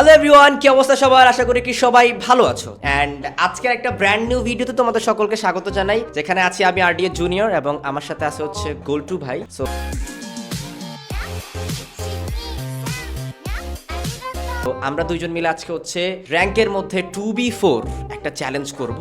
Hello everyone কি অবস্থা সবার? আশা করি কি সবাই ভালো আছো। অ্যান্ড আজকের একটা ব্র্যান্ড নিউ ভিডিওতে তোমাদের সকলকে স্বাগত জানাই, যেখানে আছি আমি আরডিএ জুনিয়র এবং আমার সাথে আছে হচ্ছে গোল্টু ভাই। সো তো আমরা দুইজন মিলে আজকে হচ্ছে র্যাঙ্কের মধ্যে টু বি ফোর একটা চ্যালেঞ্জ করব।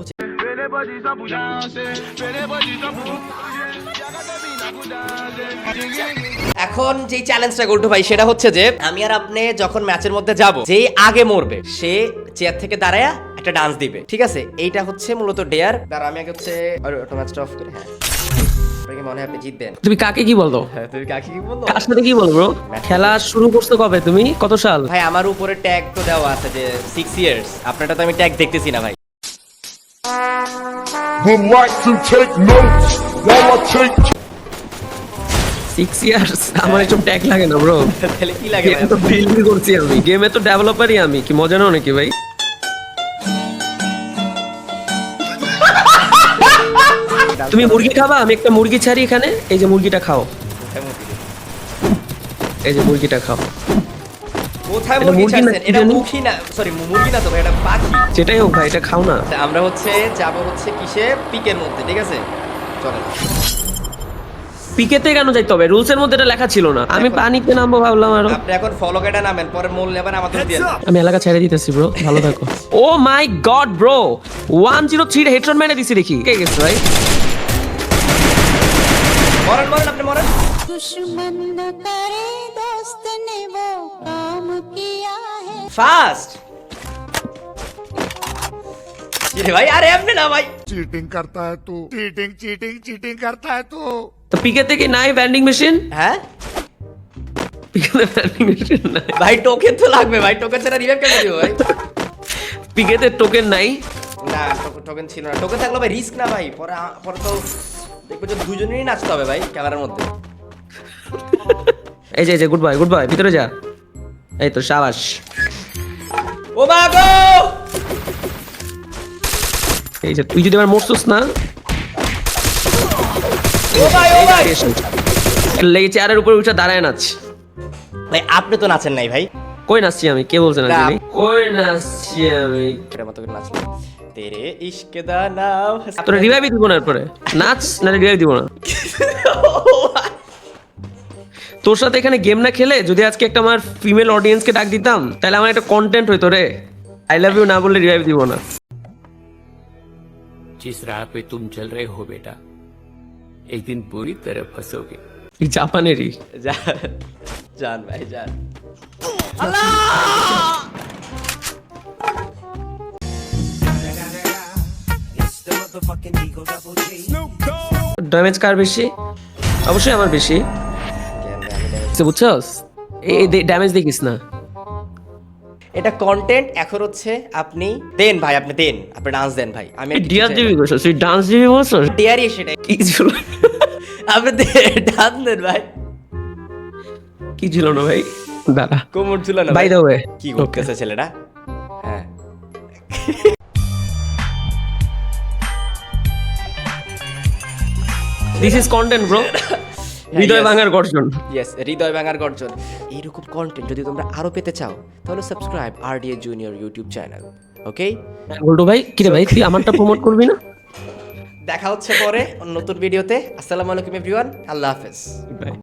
এখন যেই চ্যালেঞ্জটা গোল্টু ভাই সেটা হচ্ছে যে আমি আর আপনি যখন ম্যাচের মধ্যে যাব যেই আগে মরবে সে চেয়ার থেকে দাঁড়ায়া একটা ডান্স দিবে ঠিক আছে? এইটা হচ্ছে মূলত ডেয়ার দাঁড়া আমি আগে হচ্ছে অটো ম্যাচটা অফ করে হ্যাঁ। মনে আপনি জিতবেন। তুমি কাকে কি বলতো? হ্যাঁ তুমি কাকে কি বলল কার সাথে কি বলো খেলা শুরু করছ কবে তুমি? কত সাল? ভাই আমার উপরে ট্যাগ তো দেওয়া আছে যে সিক্স ইয়ার্স আপনারটা তো আমি ট্যাগ দেখতেছি না ভাই। Would like to take notes? While I take six years আমার ট্যাগ লাগে না ব্রো তাহলে কি লাগে গেম তো বিল্ড করছি আমি। গেমে তো ডেভেলপারই আমি। কি মজা নাও নাকি ভাই? তুমি মুরগি খাবা? আমি একটা মুরগি ছাড়ি এখানে। এই যে মুরগিটা খাও। এই যে মুরগিটা খাও। কোথায় মুরগি ছাড়ছেন? এটা? না সরি মুরগি না তো এটা পাখি। যেটাই হোক ভাই এটা খাও না। আমরা হচ্ছে যাব হচ্ছে কিসে? পিকের মধ্যে ঠিক আছে? চলেন। পিকেতে কেন যাইতে হবে রুলস এর মধ্যে এটা লেখা ছিল না আমি পানিতে নামবো ভাবলাম আরো আপনি এখন ফলো কেটে নামেন পরে মূল নেবেন আমাদের দিয়ে দেন। আমি এলাকা ছেড়ে দিতেছি ব্রো ভালো থাকো oh my god bro one zero three headshot মেরে দিছি দেখি কে গেছে ভাই মরেন মরেন আপনি মরেন दुश्मन न करे दोस्त ने वो काम किया है ফাস্ট রে ভাই আরে এমনি না ভাই चीटिंग करता है तू चीटिंग चीटिंग चीटिंग करता है तू তো পিকেতে কি নাই ভ্যান্ডিং মেশিন হ্যাঁ? পিকেতে ভ্যান্ডিং মেশিন নাই। ভাই টোকেন তো লাগবে ভাই টোকেন ছাড়া রিভাইভ কেন দিব ভাই? পিকেতে টোকেন নাই। না টোকেন ছিল না। টোকেন থাকলে ভাই রিস্ক না ভাই পরে পরে তো দেখব যে দুজনেরই নাচতে হবে ভাই ক্যামেরার মধ্যে। এই যে এই যে গুড বাই গুড বাই ভিতরে যা। এই তো সাবাস। ও মা গো! এই যে তুই যদি আমার মরছিস না ও ভাই ও ভাই লেগে চেয়ারের উপর উঠে দাঁড়ায় নাচ ভাই আপনি তো নাচেন নাই ভাই কই নাচছি আমি কে বলছে না। নাচি কই নাচছি আমি এটার মতো করে নাচলো তেরে ইশক দা নাম তোরা রিভাইভ দিব না এরপরে নাচ না রিভাইভ দিব না তোর সাথে এখানে গেম না খেলে যদি আজকে একটা আমার ফিমেল অডিয়েন্সকে ডাক দিতাম তাহলে আমার একটা কন্টেন্ট হইতো রে আই লাভ ইউ না বললে রিভাইভ দিব না जिस राह पे तुम चल रहे हो बेटा एक दिन बुरी तरह फंसोगे এই জাপানেরই জান জান ভাই জান ড্যামেজ কার বেশি অবশ্যই আমার বেশি তো বুঝছস এই ড্যামেজ দেখিস না এটা কন্টেন্ট এখন হচ্ছে আপনি দেন ভাই আপনি দেন আপনি ডান্স দেন ভাই। আমি ডিয়ার জিবি করছস তুই ডান্স জিবি বলছস ডিয়ারই সেটাই। কি ছিল? আপনি ডান্স দেন ভাই। কি ছিল না ভাই? দাঁড়া। কোমর ছিল না বাই দ্য ওয়ে কি করতেছে ছেলেটা? হ্যাঁ। দিস ইজ কন্টেন্ট ব্রো হৃদয় ভাঙার গর্জন ইয়েস হৃদয় ভাঙার গর্জন এইরকম কন্টেন্ট যদি তোমরা আরও পেতে চাও তাহলে সাবস্ক্রাইব আর RDA junior YouTube channel okay Goldu ভাই কি রে ভাই তুই আমারটা প্রমোট করবি না? দেখা হচ্ছে পরে নতুন ভিডিওতে আসসালামু আলাইকুম এভরিওয়ান আল্লাহ হাফেজ। বাই